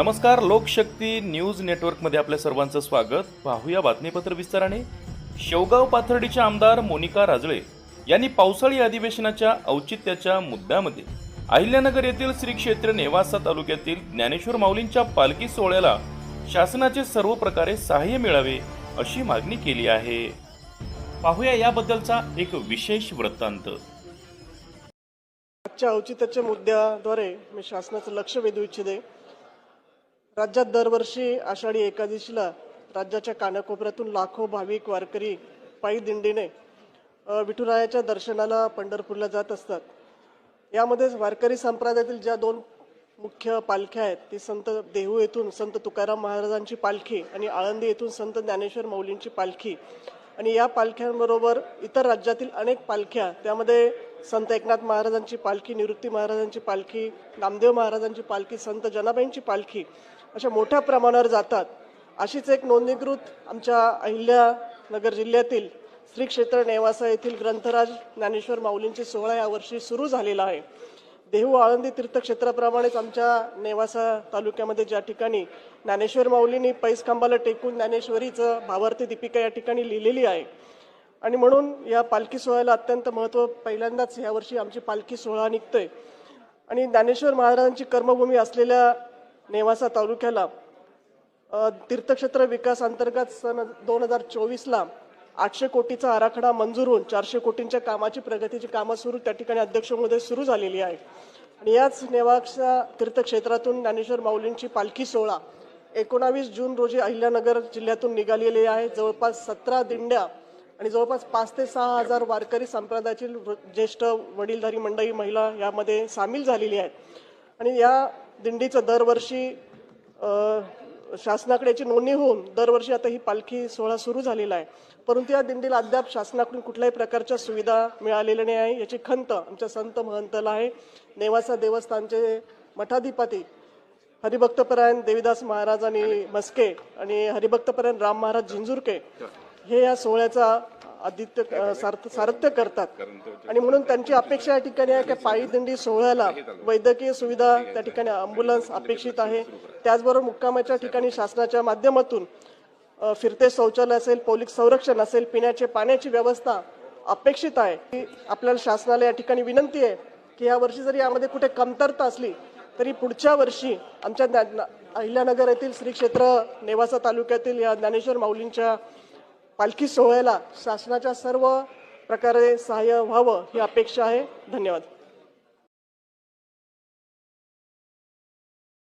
नमस्कार लोकशक्ती न्यूज नेटवर्कमध्ये आपल्या सर्वांचं स्वागत. पाहूया बातमीपत्र विस्ताराने. शेवगाव पाथर्डीच्या आमदार मोनिका राजळे यांनी पावसाळी अधिवेशनाच्या औचित्याच्या मुद्द्यामध्ये अहिल्यानगर येथील श्री क्षेत्र नेवासा तालुक्यातील ज्ञानेश्वर माऊलींच्या पालखी सोहळ्याला शासनाचे सर्व प्रकारे सहाय्य मिळावे अशी मागणी केली आहे. पाहूया याबद्दलचा एक विशेष वृत्तांत. आजच्या औचित्याच्या मुद्द्याद्वारे मी शासनाचं लक्ष वेधू इच्छिते. राज्यात दरवर्षी आषाढी एकादशीला राज्याच्या कानाकोपऱ्यातून लाखो भाविक वारकरी पायी दिंडीने विठुरायाच्या दर्शनाला पंढरपूरला जात असतात. यामध्ये वारकरी संप्रदायातील ज्या दोन मुख्य पालख्या आहेत ती संत देहू येथून संत तुकाराम महाराजांची पालखी आणि आळंदी येथून संत ज्ञानेश्वर मौलींची पालखी. आणि या पालख्यांबरोबर इतर राज्यातील अनेक पालख्या त्यामध्ये संत एकनाथ महाराजांची पालखी निवृत्ती महाराजांची पालखी नामदेव महाराजांची पालखी संत जनाबाईंची पालखी अशा मोठ्या प्रमाणावर जातात. अशीच एक नोंदणीकृत आमच्या अहिल्यानगर जिल्ह्यातील श्री क्षेत्र नेवासा येथील ग्रंथराज ज्ञानेश्वर माऊलींचे सोहळा यावर्षी सुरू झालेला आहे. देहू आळंदी तीर्थक्षेत्राप्रमाणेच आमच्या नेवासा तालुक्यामध्ये ज्या ठिकाणी ज्ञानेश्वर माऊलींनी पैस खांबाला टेकून ज्ञानेश्वरीचं भावार्थी दीपिका या ठिकाणी लिहिलेली आहे. आणि म्हणून या पालखी सोहळ्याला अत्यंत महत्त्व पहिल्यांदाच यावर्षी आमची पालखी सोहळा निघतोय. आणि ज्ञानेश्वर महाराजांची कर्मभूमी असलेल्या नेवासा तालुक्याला तीर्थक्षेत्र विकास अंतर्गत सन दोन हजार चोवीसला आठशे कोटीचा आराखडा मंजूर होऊन चारशे कोटींच्या कामाची प्रगतीची कामं सुरू त्या ठिकाणी अध्यक्षमध्ये सुरू झालेली आहे. आणि याच नेवासा तीर्थक्षेत्रातून ज्ञानेश्वर माऊलींची पालखी सोहळा एकोणावीस जून रोजी अहिल्यानगर जिल्ह्यातून निघालेली आहे. जवळपास सतरा दिंड्या आणि जवळपास पाच ते सहा हजार वारकरी संप्रदायातील ज्येष्ठ वडीलधारी मंडळी महिला यामध्ये सामील झालेली आहेत. आणि या दिंडीचं दरवर्षी शासनाकडे याची नोंदणी होऊन दरवर्षी आता ही पालखी सोहळा सुरू झालेला आहे. परंतु या दिंडीला अद्याप शासनाकडून कुठल्याही प्रकारच्या सुविधा मिळालेल्या नाही. आहे याची खंत आमच्या संत महंतला आहे. नेवासा देवस्थानचे मठाधिपती हरिभक्तपरायण देवीदास महाराज आणि मस्के आणि हरिभक्तपरायण राम महाराज झिंझुरके. हे या सोहळ्याचा आदित्य सार्थ सारथ्य करतात. आणि म्हणून त्यांची अपेक्षा या ठिकाणी आहे की पायी दिंडी सोहळ्याला वैद्यकीय सुविधा त्या ठिकाणी अँब्युलन्स अपेक्षित आहे. त्याचबरोबर मुक्कामाच्या ठिकाणी शासनाच्या माध्यमातून फिरते शौचालय असेल पोलीस संरक्षण असेल पिण्याचे पाण्याची व्यवस्था अपेक्षित आहे. की आपल्याला शासनाला या ठिकाणी विनंती आहे की या वर्षी जरी यामध्ये कुठे कमतरता असली तरी पुढच्या वर्षी आमच्या अहिल्यानगर येथील श्री क्षेत्र नेवासा तालुक्यातील या ज्ञानेश्वर माऊलींच्या पालखी सोहळ्याला शासनाच्या सर्व प्रकारे सहाय्य व्हावं ही अपेक्षा आहे. धन्यवाद.